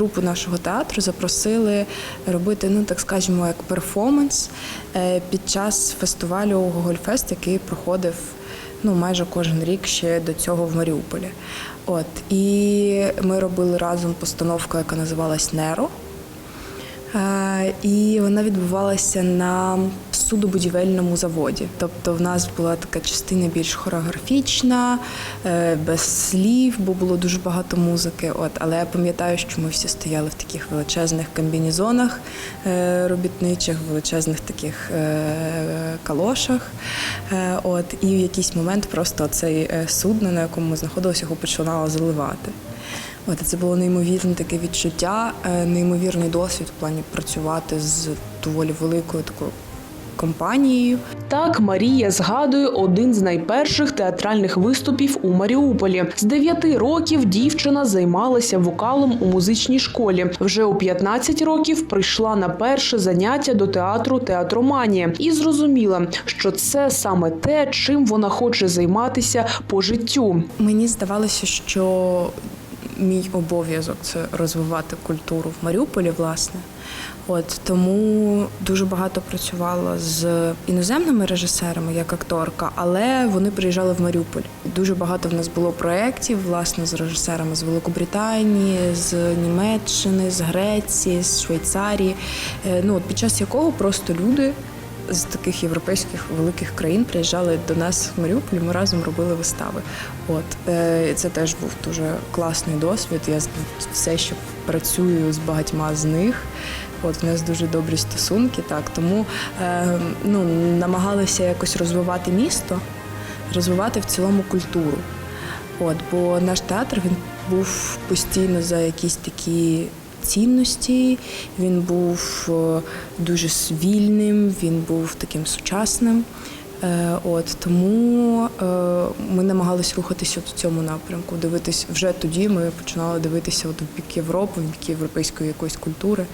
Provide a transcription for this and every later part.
трупу нашого театру запросили робити, ну так скажімо, як перформанс е, під час фестивалю Гогольфест, який проходив ну, майже кожен рік ще до цього в Маріуполі. От і ми робили разом постановку, яка називалась Неро. І вона відбувалася на судобудівельному заводі. Тобто в нас була така частина більш хореографічна, е, без слів, бо було дуже багато музики. От, але я пам'ятаю, що ми всі стояли в таких величезних комбінезонах е, робітничих, величезних таких е, калошах. От, і в якийсь момент просто цей судно, на якому ми знаходилися, його починало заливати. От це було неймовірне таке відчуття, е, неймовірний досвід в плані працювати з доволі великою такою компанією. Так Марія згадує один з найперших театральних виступів у Маріуполі. З 9 років дівчина займалася вокалом у музичній школі. Вже у 15 років прийшла на перше заняття до театру Театроманія і зрозуміла, що це саме те, чим вона хоче займатися по життю. Мені здавалося, що мій обов'язок це розвивати культуру в Маріуполі, власне. От тому дуже багато працювала з іноземними режисерами як акторка, але вони приїжджали в Маріуполь. Дуже багато в нас було проєктів, власне, з режисерами з Великобританії, з Німеччини, з Греції, з Швейцарії. Е, Ну от під час якого просто люди з таких європейських великих країн приїжджали до нас в Маріуполь, ми разом робили вистави. От е, це теж був дуже класний досвід. Я все ще працюю з багатьма з них. От в нас дуже добрі стосунки, так тому е, ну, намагалися якось розвивати місто, розвивати в цілому культуру. От, бо наш театр він був постійно за якісь такі цінності, він був е, дуже вільним, він був таким сучасним. Е, От тому е, ми намагалися рухатися в цьому напрямку. Дивитись вже тоді. Ми починали дивитися от в бік Європи, в бік європейської якоїсь культури.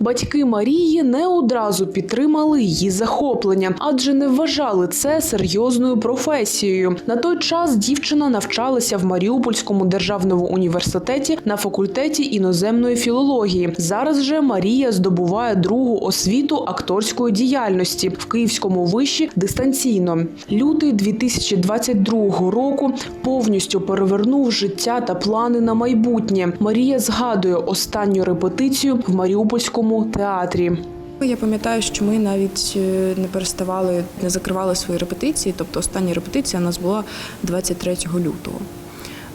Батьки Марії не одразу підтримали її захоплення, адже не вважали це серйозною професією. На той час дівчина навчалася в Маріупольському державному університеті на факультеті іноземної філології. Зараз же Марія здобуває другу освіту акторської діяльності в Київському виші дистанційно. Лютий 2022 року повністю перевернув життя та плани на майбутнє. Марія згадує останню репетицію в Маріупольському театрі. Я пам'ятаю, що ми навіть е, не переставали, не закривали свої репетиції. Тобто остання репетиція у нас була 23 лютого.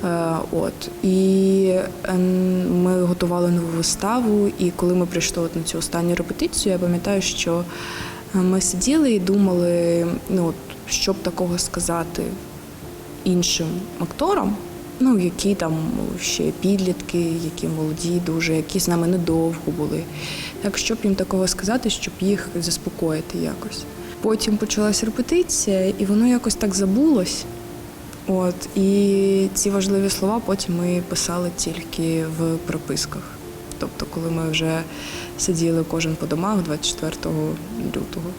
Е, От і ем, ми готували нову виставу. І коли ми прийшли от на цю останню репетицію, я пам'ятаю, що е, ми сиділи і думали, ну от що б такого сказати іншим акторам, ну які там ще підлітки, які молоді, дуже, які з нами недовго були. Так щоб їм такого сказати, щоб їх заспокоїти якось. Потім почалась репетиція, і воно якось так забулось. От і ці важливі слова потім ми писали тільки в приписках. Тобто, коли ми вже сиділи кожен по домах 24 лютого.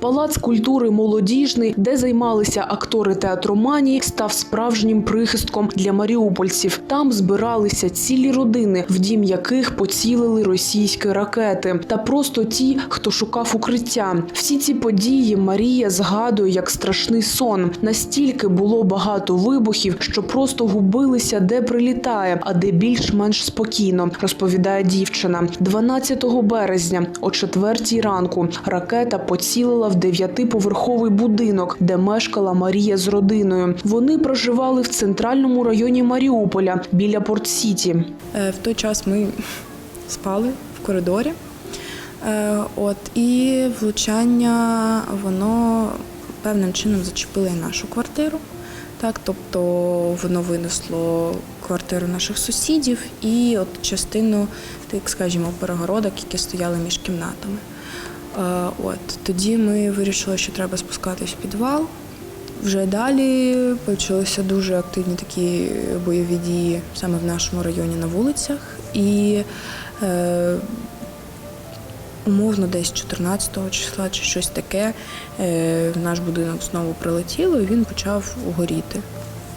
Палац культури молодіжний, де займалися актори театроманії, став справжнім прихистком для маріупольців. Там збиралися цілі родини, в дім яких поцілили російські ракети, та просто ті, хто шукав укриття. Всі ці події Марія згадує як страшний сон. Настільки було багато вибухів, що просто губилися, де прилітає, а де більш-менш спокійно, розповідає дівчина. 12 березня о 4 ранку ракета поцілила в дев'ятиповерховий будинок, де мешкала Марія з родиною. Вони проживали в центральному районі Маріуполя біля Порт-Сіті. Е, В той час ми спали в коридорі. Е, От, і влучання воно певним чином зачепило і нашу квартиру. Так, тобто воно винесло квартиру наших сусідів і от частину, так скажімо, перегородок, які стояли між кімнатами. Е, От тоді ми вирішили, що треба спускатись в підвал. Вже далі почалися дуже активні такі бойові дії саме в нашому районі на вулицях. І е, умовно десь 14 числа чи щось таке е, в наш будинок знову прилетіло і він почав горіти.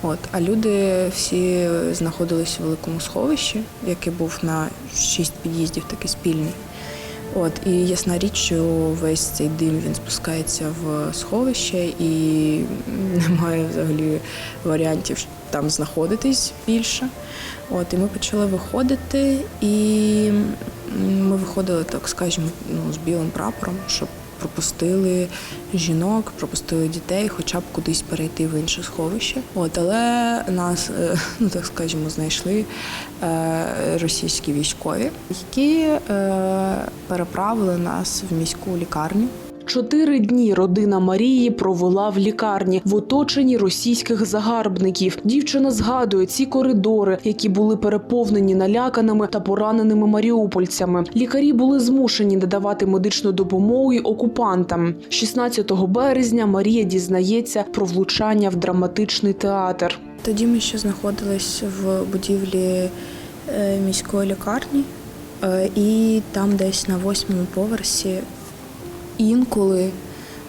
От, а люди всі знаходились у великому сховищі, який був на шість під'їздів, такий спільний. От, і ясна річ, що весь цей дим він спускається в сховище, і немає взагалі варіантів там знаходитись більше. От, і ми почали виходити, і ми виходили, так скажімо, ну, з білим прапором, щоб пропустили жінок, пропустили дітей, хоча б кудись перейти в інше сховище. От, але нас, е, ну так скажімо, знайшли е, російські військові, які е, переправили нас в міську лікарню. Чотири дні родина Марії провела в лікарні в оточенні російських загарбників. Дівчина згадує ці коридори, які були переповнені наляканими та пораненими маріупольцями. Лікарі були змушені надавати медичну допомогу окупантам. 16 березня Марія дізнається про влучання в драматичний театр. Тоді ми ще знаходились в будівлі е, міської лікарні, е, і там десь на восьмому поверсі інколи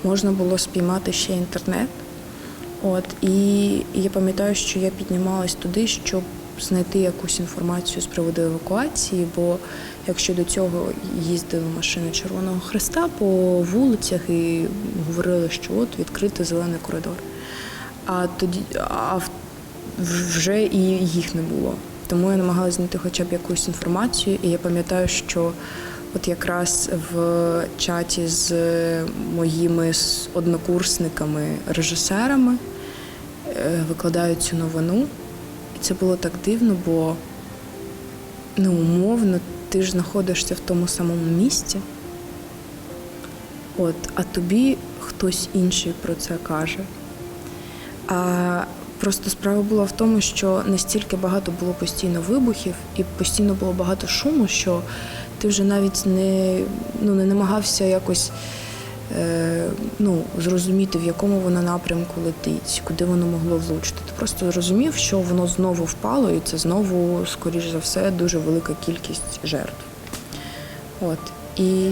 можна було спіймати ще інтернет. От, і я пам'ятаю, що я піднімалась туди, щоб знайти якусь інформацію з приводу евакуації, бо якщо до цього їздили машини Червоного Христа по вулицях і говорили, що от відкритий зелений коридор. А тоді а вже і їх не було. Тому я намагалася знайти хоча б якусь інформацію, і я пам'ятаю, що от якраз в чаті з моїми однокурсниками, режисерами е, викладають цю новину. І це було так дивно, бо ну, умовно ти ж знаходишся в тому самому місці. От, а тобі хтось інший про це каже. А просто справа була в тому, що настільки багато було постійно вибухів і постійно було багато шуму, що ти вже навіть не, ну, не намагався якось е, ну, зрозуміти, в якому воно напрямку летить, куди воно могло влучити. Ти просто зрозумів, що воно знову впало, і це знову, скоріш за все, дуже велика кількість жертв. От. І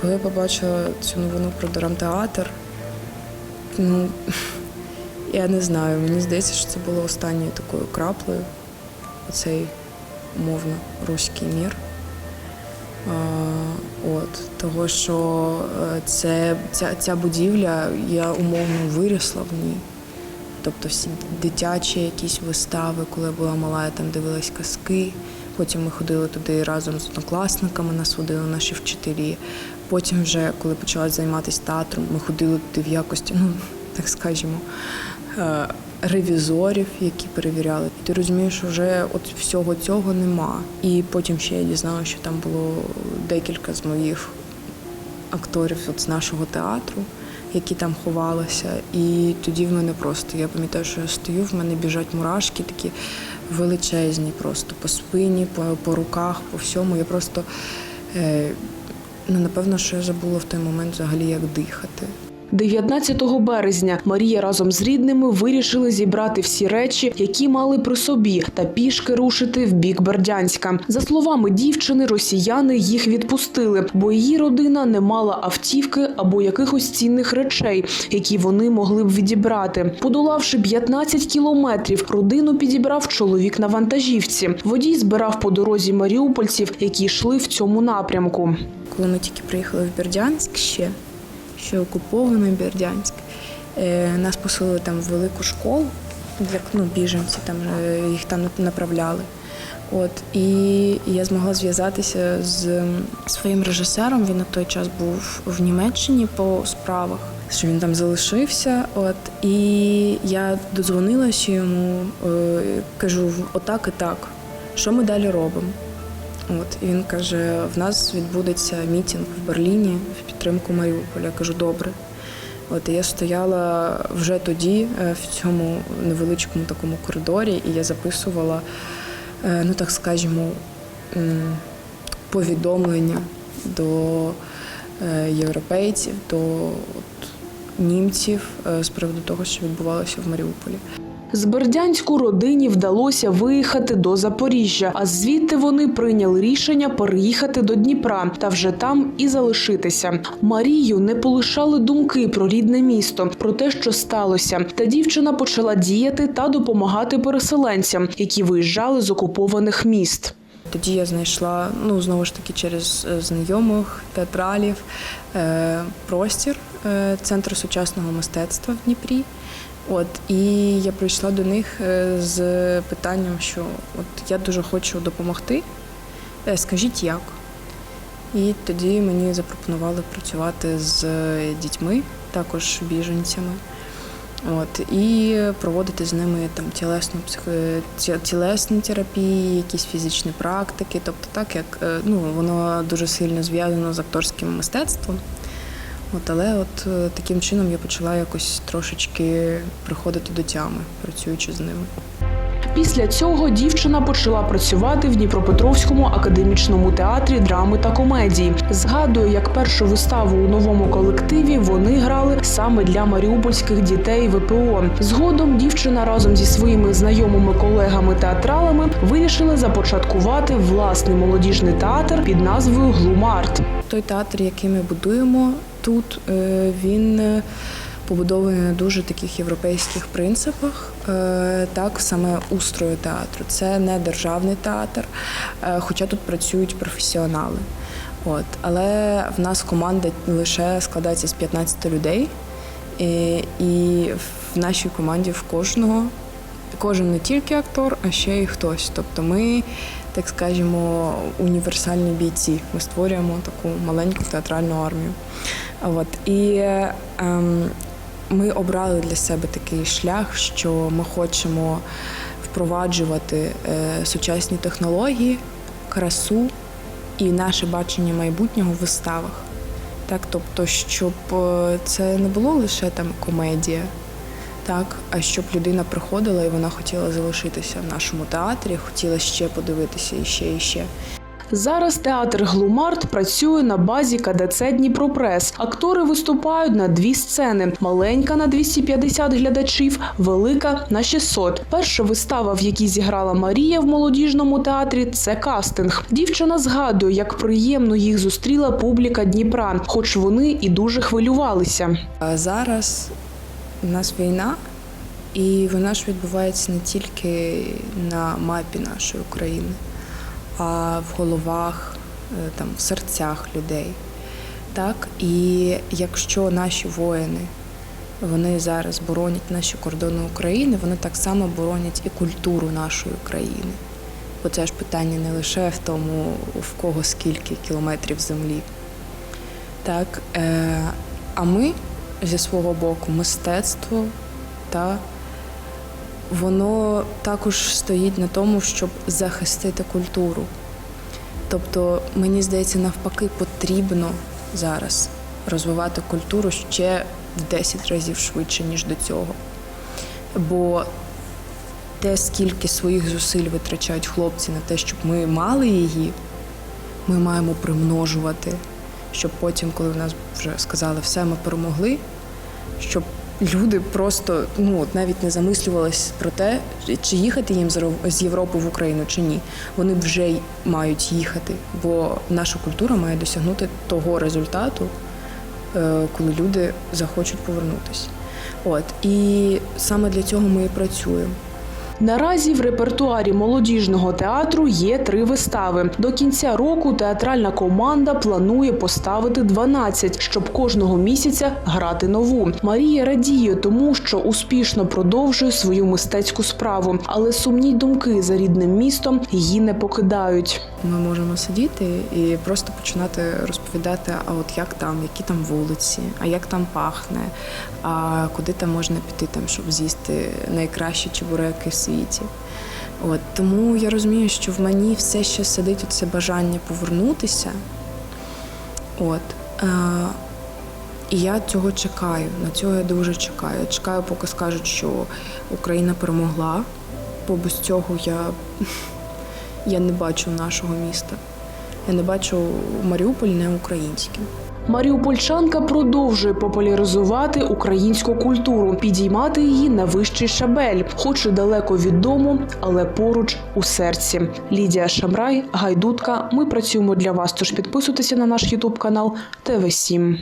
коли я побачила цю новину про драмтеатр, ну, я не знаю, мені здається, що це було останньою такою краплею, оцей умовно руський мір. А, от, того, що е, це, ця, ця будівля, я умовно вирісла в ній. Тобто всі дитячі якісь вистави, коли я була мала, я там дивилась казки. Потім ми ходили туди разом з однокласниками, нас водили наші вчителі. Потім, вже, коли почала займатися театром, ми ходили туди в якості, ну так скажімо, е, ревізорів, які перевіряли. І ти розумієш, вже от всього цього нема. І потім ще я дізналася, що там було декілька з моїх акторів от з нашого театру, які там ховалися. І тоді в мене просто, я пам'ятаю, що я стою, в мене біжать мурашки такі величезні, просто по спині, по, по руках, по всьому. Я просто, е, ну, напевно, що я забула в той момент взагалі як дихати. 19 березня Марія разом з рідними вирішили зібрати всі речі, які мали при собі, та пішки рушити в бік Бердянська. За словами дівчини, росіяни їх відпустили, бо її родина не мала автівки або якихось цінних речей, які вони могли б відібрати. Подолавши 15 кілометрів, родину підібрав чоловік на вантажівці. Водій збирав по дорозі маріупольців, які йшли в цьому напрямку. Коли ми тільки приїхали в Бердянськ ще, ще окупований Бердянськ, е, нас поселили там в велику школу для ну, біженців, там е, їх там направляли. От, і я змогла зв'язатися з своїм режисером. Він на той час був в Німеччині по справах, що він там залишився. От, і я додзвонилася йому, е, кажу, отак і так. Що ми далі робимо? От він каже: в нас відбудеться мітінг в Берліні в підтримку Маріуполя. Я кажу, добре. От я стояла вже тоді е, в цьому невеличкому такому коридорі, і я записувала, е, ну так скажімо, повідомлення до е, європейців, до от, німців з приводу того, що відбувалося в Маріуполі. З Бердянську родині вдалося виїхати до Запоріжжя, а звідти вони прийняли рішення переїхати до Дніпра та вже там і залишитися. Марію не полишали думки про рідне місто, про те, що сталося. Та дівчина почала діяти та допомагати переселенцям, які виїжджали з окупованих міст. Тоді я знайшла, ну знову ж таки, через е, знайомих, театралів, е, простір е, Центру сучасного мистецтва в Дніпрі. От, і я прийшла до них е, з питанням, що от я дуже хочу допомогти. Е, Скажіть як? І тоді мені запропонували працювати з дітьми, також біженцями. От, і проводити з ними там тілесну тілесні терапії, якісь фізичні практики. Тобто, так як е, ну, воно дуже сильно зв'язано з акторським мистецтвом. От, але от е, таким чином я почала якось трошечки приходити до тями, працюючи з ними. Після цього дівчина почала працювати в Дніпропетровському академічному театрі драми та комедії. Згадує, як першу виставу у новому колективі вони грали саме для маріупольських дітей ВПО. Згодом дівчина разом зі своїми знайомими колегами театралами вирішили започаткувати власний молодіжний театр під назвою Глумарт. Той театр, який ми будуємо тут, е, він е, побудований на дуже таких європейських принципах. Е, Так, саме устрою театру. Це не державний театр, хоча тут працюють професіонали. От. Але в нас команда лише складається з 15 людей. І в нашій команді в кожного кожен не тільки актор, а ще й хтось. Тобто ми, так скажемо, універсальні бійці. Ми створюємо таку маленьку театральну армію. От. І ем, ми обрали для себе такий шлях, що ми хочемо впроваджувати е, сучасні технології, красу і наше бачення майбутнього в виставах. Так, тобто, щоб е, це не було лише там комедія, так, а щоб людина приходила і вона хотіла залишитися в нашому театрі, хотіла ще подивитися і ще, і ще. Зараз театр Глумарт працює на базі КДЦ Дніпропрес. Актори виступають на дві сцени: маленька на 250 глядачів, велика на 600. Перша вистава, в якій зіграла Марія в молодіжному театрі, це кастинг. Дівчина згадує, як приємно їх зустріла публіка Дніпра, хоч вони і дуже хвилювалися. Зараз у нас війна, і вона ж відбувається не тільки на мапі нашої України, а в головах, е, там, в серцях людей. Так? І якщо наші воїни вони зараз боронять наші кордони України, вони так само боронять і культуру нашої країни. Бо це ж питання не лише в тому, в кого скільки кілометрів землі. Так, е, а ми зі свого боку мистецтво та воно також стоїть на тому, щоб захистити культуру. Тобто, мені здається, навпаки, потрібно зараз розвивати культуру ще в 10 разів швидше, ніж до цього. Бо те, скільки своїх зусиль витрачають хлопці на те, щоб ми мали її, ми маємо примножувати, щоб потім, коли в нас вже сказали, все, ми перемогли, щоб люди просто ну от навіть не замислювалися про те, чи їхати їм з Європи в Україну чи ні. Вони вже й мають їхати, бо наша культура має досягнути того результату, е, коли люди захочуть повернутися. От і саме для цього ми і працюємо. Наразі в репертуарі молодіжного театру є три вистави. До кінця року театральна команда планує поставити 12, щоб кожного місяця грати нову. Марія радіє тому, що успішно продовжує свою мистецьку справу, але сумні думки за рідним містом її не покидають. Ми можемо сидіти і просто починати розповідати, а от як там, які там вулиці, а як там пахне, а куди там можна піти, там, щоб з'їсти найкращі чебуреки в світі. От, тому я розумію, що в мені все ще сидить це бажання повернутися. От. Е, і я цього чекаю. На цього я дуже чекаю. Чекаю, поки скажуть, що Україна перемогла, бо без цього я я не бачу нашого міста. Я не бачу Маріуполь не українським. Маріупольчанка продовжує популяризувати українську культуру, підіймати її на вищий шабель, хоч і далеко від дому, але поруч у серці. Лідія Шамрай, Гайдутка. Ми працюємо для вас. Тож підписуйтеся на наш Ютуб канал ТВ 7